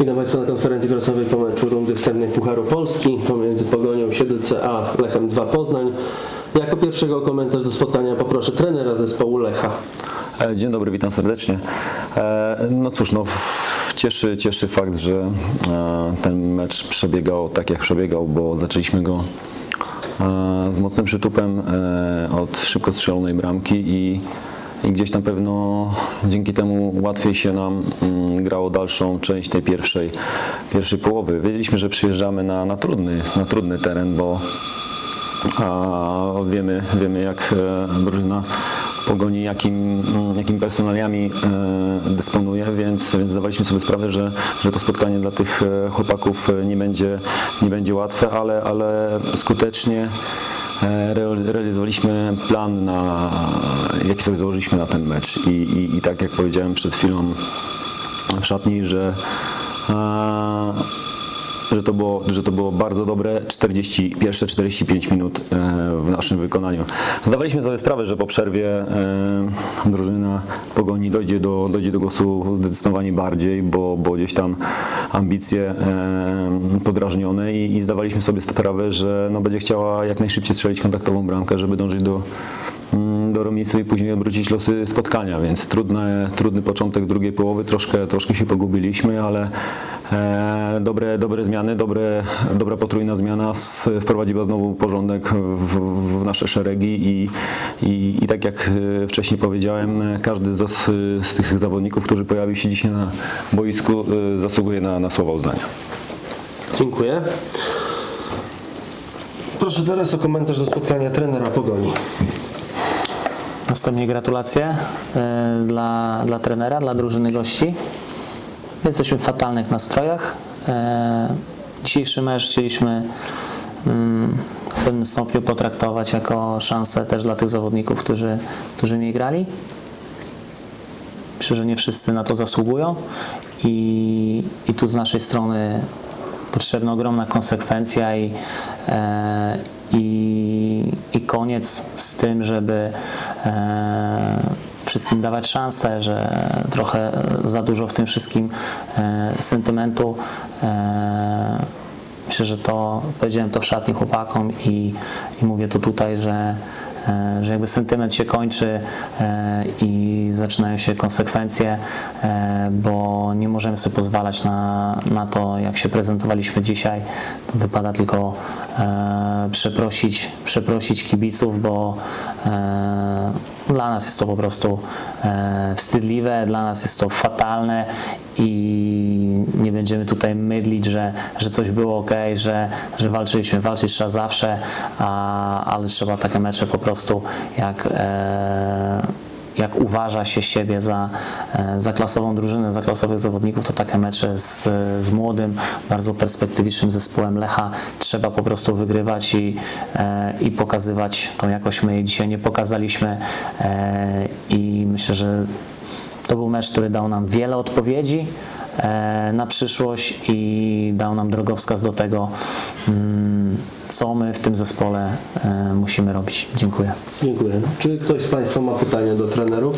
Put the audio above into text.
Witam Państwa na konferencji prasowej po meczu rundy wstępnej Pucharu Polski pomiędzy Pogonią Siedlce a Lechem 2 Poznań. Jako pierwszego komentarz do spotkania poproszę trenera zespołu Lecha. E, Dzień dobry, witam serdecznie. E, No cóż, no, cieszy, cieszy fakt, że e, ten mecz przebiegał tak jak przebiegał, bo zaczęliśmy go z mocnym przytupem od szybko strzelonej bramki i, i gdzieś na pewno dzięki temu łatwiej się nam mm, grało dalszą część tej pierwszej, pierwszej połowy. Wiedzieliśmy, że przyjeżdżamy na, na, trudny, na trudny teren, bo a wiemy, wiemy jak e, drużyna pogoni, jakim, mm, jakim personaliami e, dysponuje, więc, więc zdawaliśmy sobie sprawę, że, że to spotkanie dla tych e, chłopaków nie będzie, nie będzie łatwe, ale, ale skutecznie realizowaliśmy plan, na, jaki sobie założyliśmy na ten mecz. I, i, i tak jak powiedziałem przed chwilą w szatni, że e, że to było, że to było bardzo dobre 40, pierwsze 45 minut e, w naszym wykonaniu. Zdawaliśmy sobie sprawę, że po przerwie e, drużyna Pogoni dojdzie do, dojdzie do głosu zdecydowanie bardziej, bo, bo gdzieś tam ambicje e, podrażnione i, i zdawaliśmy sobie sprawę, że no, będzie chciała jak najszybciej strzelić kontaktową bramkę, żeby dążyć do, mm, do remisu i później odwrócić losy spotkania, więc trudne, trudny początek drugiej połowy, troszkę, troszkę się pogubiliśmy, ale e, dobre, dobre zmiany, dobre, dobra potrójna zmiana s- wprowadziła znowu porządek w, w nasze szeregi i, i, i tak jak e, wcześniej powiedziałem, e, każdy z, z tych zawodników, którzy pojawił się dzisiaj na boisku e, zasługuje na, na słowa uznania. Dziękuję. Proszę teraz o komentarz do spotkania trenera Pogoni. Następnie gratulacje y, dla, dla trenera, dla drużyny gości. Jesteśmy w fatalnych nastrojach. Y, Dzisiejszy mecz chcieliśmy mm, w pewnym stopniu potraktować jako szansę też dla tych zawodników, którzy, którzy nie grali. Myślę, że nie wszyscy na to zasługują i, i tu z naszej strony potrzebna ogromna konsekwencja i, e, i, i koniec z tym, żeby e, wszystkim dawać szansę, że trochę za dużo w tym wszystkim e, sentymentu. Myślę, że to powiedziałem to w szatni chłopakom i, i mówię to tutaj, że że jakby sentyment się kończy i zaczynają się konsekwencje, e, bo nie możemy sobie pozwalać na, na to, jak się prezentowaliśmy dzisiaj. Wypada tylko e, przeprosić, przeprosić kibiców, bo e, dla nas jest to po prostu wstydliwe, dla nas jest to fatalne i nie będziemy tutaj mydlić, że, że coś było ok, że, że walczyliśmy, walczyć trzeba zawsze, a, ale trzeba takie mecze po prostu jak, e, jak uważa się siebie za, e, za klasową drużynę, za klasowych zawodników, to takie mecze z, z młodym, bardzo perspektywicznym zespołem Lecha trzeba po prostu wygrywać i, e, i pokazywać tą jakość. My jej dzisiaj nie pokazaliśmy e, i myślę, że to był mecz, który dał nam wiele odpowiedzi na przyszłość i dał nam drogowskaz do tego, mm, co my w tym zespole e, musimy robić. Dziękuję. Dziękuję. Czy ktoś z Państwa ma pytania do trenerów?